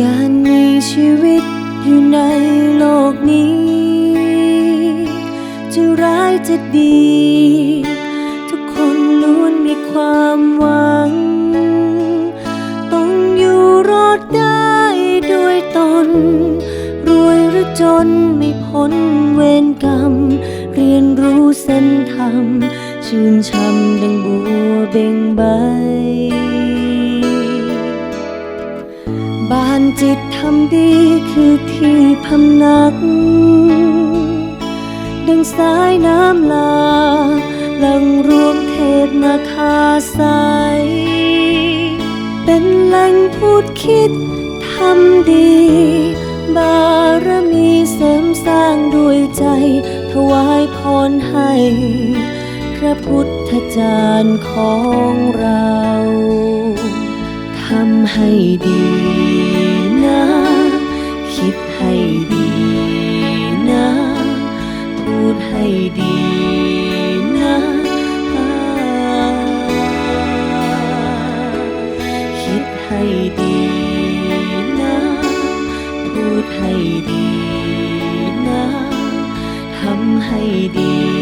การมีชีวิตอยู่ในโลกนี้ จะร้ายจะดี ทุกคนล้วนมีความหวัง ต้องอยู่รอดได้ด้วยตน รวยหรือจนไม่พ้นเวรกรรม เรียนรู้เส้นธรรมชื่นช่ำดังบัวเบ่งใบ บ้านจิตทำดีคือที่พำนัก ดังสายน้ำหลากหลังรวมเทพนาคาใส เป็นแหล่งพูดคิดทำดี บารมีเสริมสร้างด้วยใจ ถวายพรให้ พระพุทธจารย์ของเรา ทำให้ดี ดีนะคิดให้ดีนะพูดให้ดีนะทำให้ดี